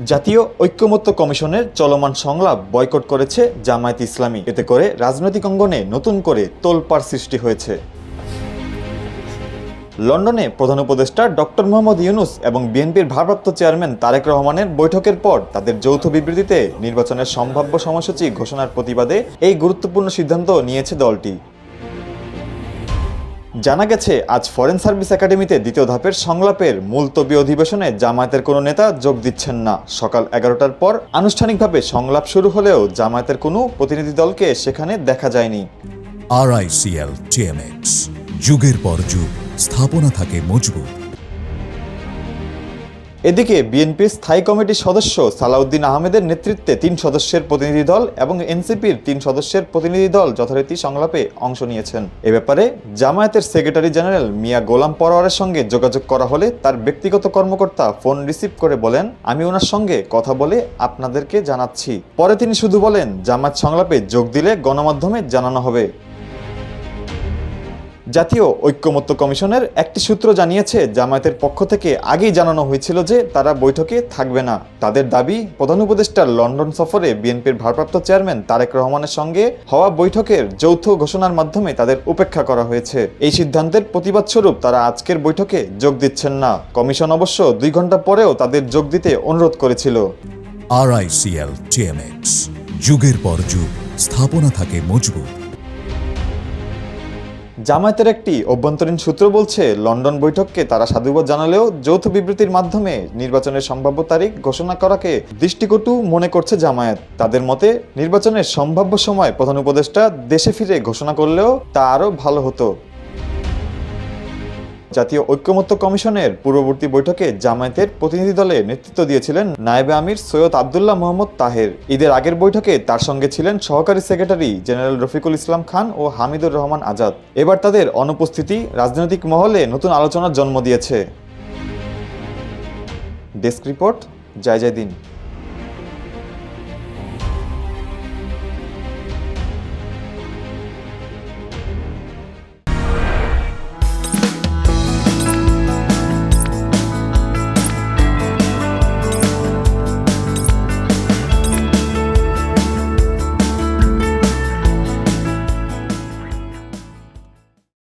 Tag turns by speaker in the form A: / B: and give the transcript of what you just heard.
A: জাতীয় ঐক্যমত্য কমিশনের চলমান সংলাপ বয়কট করেছে জামায়াত ইসলামী। এতে করে রাজনৈতিক অঙ্গনে নতুন করে তোলপাড় সৃষ্টি হয়েছে। লন্ডনে প্রধান উপদেষ্টা ডক্টর মোহাম্মদ ইউনুস এবং বিএনপির ভারপ্রাপ্ত চেয়ারম্যান তারেক রহমানের বৈঠকের পর তাদের যৌথ বিবৃতিতে নির্বাচনের সম্ভাব্য সময়সূচি ঘোষণার প্রতিবাদে এই গুরুত্বপূর্ণ সিদ্ধান্ত নিয়েছে দলটি। জানা গেছে, আজ ফরেন সার্ভিস একাডেমিতে দ্বিতীয় ধাপের সংলাপের মুলতবি অধিবেশনে জামায়াতের কোনো নেতা যোগ দিচ্ছেন না। সকাল এগারোটার পর আনুষ্ঠানিকভাবে সংলাপ শুরু হলেও জামায়াতের কোনো প্রতিনিধি দলকে সেখানে দেখা যায়নি।
B: আরআইসিএল টিএমএক্স যুগের পর যুগ, স্থাপনা থাকে মজবুত।
A: এদিকে বিএনপির স্থায়ী কমিটির সদস্য সালাউদ্দিন আহমেদের নেতৃত্বে তিন সদস্যের প্রতিনিধি দল এবং এনসিপির তিন সদস্যের প্রতিনিধি দল যথারীতি সংলাপে অংশ নিয়েছেন। এ ব্যাপারে জামায়াতের সেক্রেটারি জেনারেল মিয়া গোলাম পরোয়ারের সঙ্গে যোগাযোগ করা হলে তার ব্যক্তিগত কর্মকর্তা ফোন রিসিভ করে বলেন, আমি ওনার সঙ্গে কথা বলে আপনাদেরকে জানাচ্ছি। পরে তিনি শুধু বলেন, জামায়াত সংলাপে যোগ দিলে গণমাধ্যমে জানানো হবে। জাতীয় ঐক্যমত্য কমিশনের একটি সূত্র জানিয়েছে, জামায়াতের পক্ষ থেকে আগেই জানানো হয়েছিল যে তারা বৈঠকে থাকবে না। তাদের দাবি, প্রধান উপদেষ্টার লন্ডন সফরে বিএনপির ভারপ্রাপ্ত চেয়ারম্যান তারেক রহমানের সঙ্গে হওয়া বৈঠকের যৌথ ঘোষণার মাধ্যমে তাদের উপেক্ষা করা হয়েছে। এই সিদ্ধান্তের প্রতিবাদ স্বরূপ তারা আজকের বৈঠকে যোগ দিচ্ছেন না। কমিশন অবশ্য দুই ঘণ্টা পরেও তাদের যোগ দিতে অনুরোধ করেছিল।
B: আরআইসিএল টিএমএক্স যুগের পর যুগ, স্থাপনা থাকে মজবুত।
A: জামায়াতের একটি অভ্যন্তরীণ সূত্র বলছে, লন্ডন বৈঠককে তারা সাধুবাদ জানালেও যৌথ বিবৃতির মাধ্যমে নির্বাচনের সম্ভাব্য তারিখ ঘোষণা করাকে দৃষ্টিকটু মনে করছে জামায়াত। তাদের মতে, নির্বাচনের সম্ভাব্য সময় প্রধান উপদেষ্টা দেশে ফিরে ঘোষণা করলেও তা আরও ভালো হতো। জাতীয় ঐক্যমত্য কমিশনের পূর্ববর্তী বৈঠকে জামায়াতের প্রতিনিধি দলে নেতৃত্ব দিয়েছিলেন নায়েবে আমির সৈয়দ আবদুল্লাহ মোহাম্মদ তাহের। ঈদের আগের বৈঠকে তার সঙ্গে ছিলেন সহকারী সেক্রেটারি জেনারেল রফিকুল ইসলাম খান ও হামিদুর রহমান আজাদ। এবার তাদের অনুপস্থিতি রাজনৈতিক মহলে নতুন আলোচনার জন্ম দিয়েছে। ডেস্ক রিপোর্ট, জয় জয় দিন।